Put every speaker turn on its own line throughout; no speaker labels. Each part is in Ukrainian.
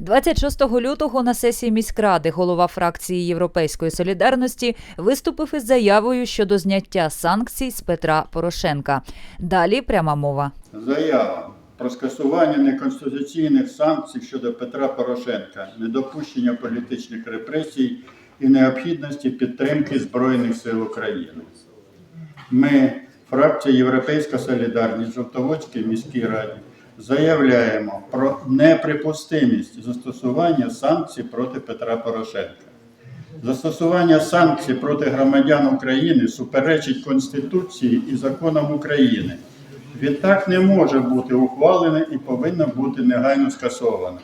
26 лютого на сесії міськради голова фракції Європейської солідарності виступив із заявою щодо зняття санкцій з Петра Порошенка. Далі пряма мова.
Заява про скасування неконституційних санкцій щодо Петра Порошенка, недопущення політичних репресій і необхідності підтримки Збройних сил України. Ми, фракція Європейська Солідарність Жовтоводській міській раді, заявляємо про неприпустимість застосування санкцій проти Петра Порошенка. Застосування санкцій проти громадян України суперечить Конституції і законам України. Відтак не може бути ухвалене і повинно бути негайно скасоване.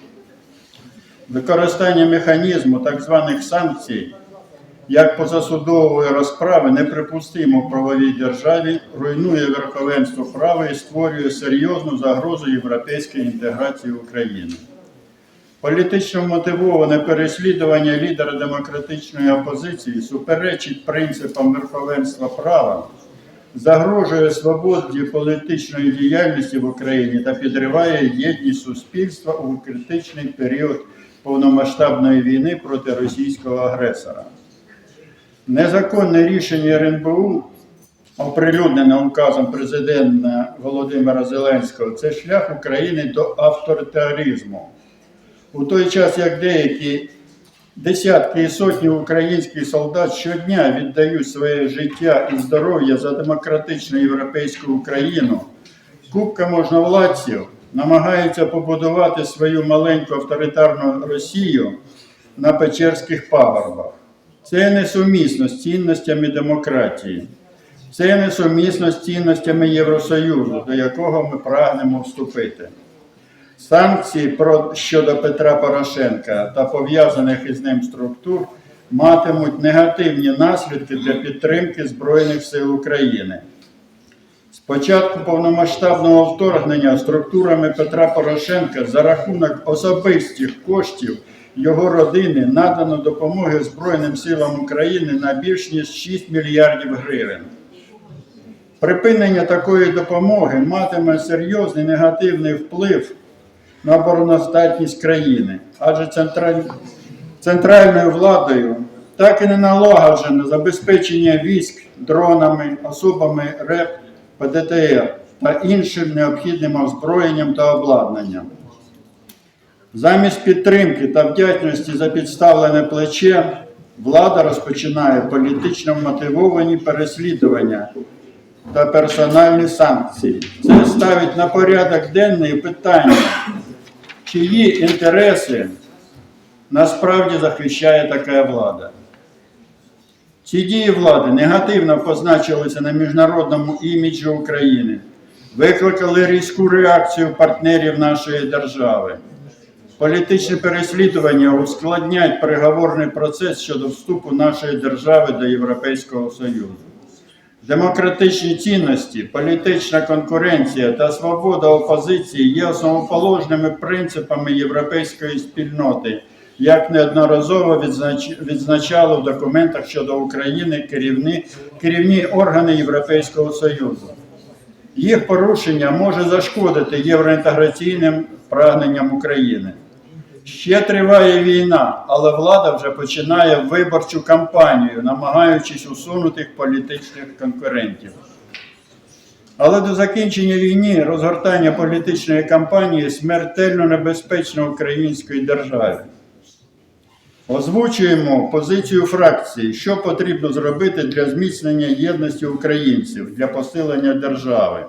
Використання механізму так званих санкцій як позасудової розправи неприпустимо правовій державі, руйнує верховенство права і створює серйозну загрозу європейської інтеграції України. Політично мотивоване переслідування лідера демократичної опозиції суперечить принципам верховенства права, загрожує свободі політичної діяльності в Україні та підриває єдність суспільства у критичний період повномасштабної війни проти російського агресора. Незаконне рішення РНБУ, оприлюднене указом президента Володимира Зеленського, це шлях України до авторитаризму. У той час, як деякі десятки і сотні українських солдат щодня віддають своє життя і здоров'я за демократичну європейську Україну, купка можновладців намагається побудувати свою маленьку авторитарну Росію на Печерських пагорбах. Це несумісно з цінностями демократії. Це несумісно з цінностями Євросоюзу, до якого ми прагнемо вступити. Санкції щодо Петра Порошенка та пов'язаних із ним структур матимуть негативні наслідки для підтримки Збройних сил України. З початку повномасштабного вторгнення структурами Петра Порошенка за рахунок особистих коштів його родини надано допомоги Збройним силам України на більш ніж 6 мільярдів гривень. Припинення такої допомоги матиме серйозний негативний вплив на обороноздатність країни, адже централь- центральною владою так і не налагоджено забезпечення військ дронами, особами РЕП, ПДТР та іншим необхідним озброєнням та обладнанням. Замість підтримки та вдячності за підставлене плече влада розпочинає політично мотивовані переслідування та персональні санкції. Це ставить на порядок денний питання, чиї інтереси насправді захищає така влада. Ці дії влади негативно позначилися на міжнародному іміджі України, викликали різку реакцію партнерів нашої держави. Політичні переслідування ускладнять переговорний процес щодо вступу нашої держави до Європейського Союзу. Демократичні цінності, політична конкуренція та свобода опозиції є основоположними принципами європейської спільноти, як неодноразово відзнач... відзначало в документах щодо України керівні, керівні органи Європейського Союзу. Їх порушення може зашкодити євроінтеграційним прагненням України. Ще триває війна, але влада вже починає виборчу кампанію, намагаючись усунути політичних конкурентів. Але до закінчення війни розгортання політичної кампанії смертельно небезпечно української державі. Озвучуємо позицію фракції, що потрібно зробити для зміцнення єдності українців, для посилення держави.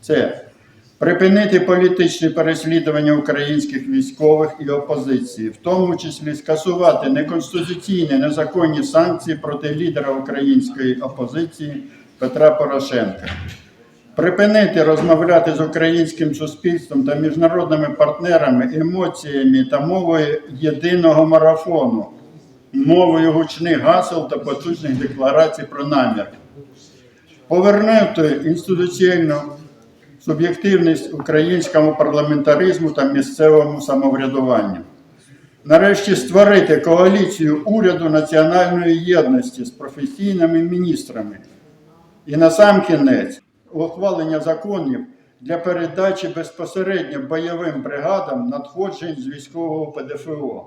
Це припинити політичні переслідування українських військових і опозиції, в тому числі скасувати неконституційні незаконні санкції проти лідера української опозиції Петра Порошенка. Припинити розмовляти з українським суспільством та міжнародними партнерами емоціями та мовою єдиного марафону, мовою гучних гасел та потужних декларацій про намір. Повернути інституційну суб'єктивність українському парламентаризму та місцевому самоврядуванню. Нарешті створити коаліцію уряду національної єдності з професійними міністрами. І насамкінець ухвалення законів для передачі безпосередньо бойовим бригадам надходжень з військового ПДФО.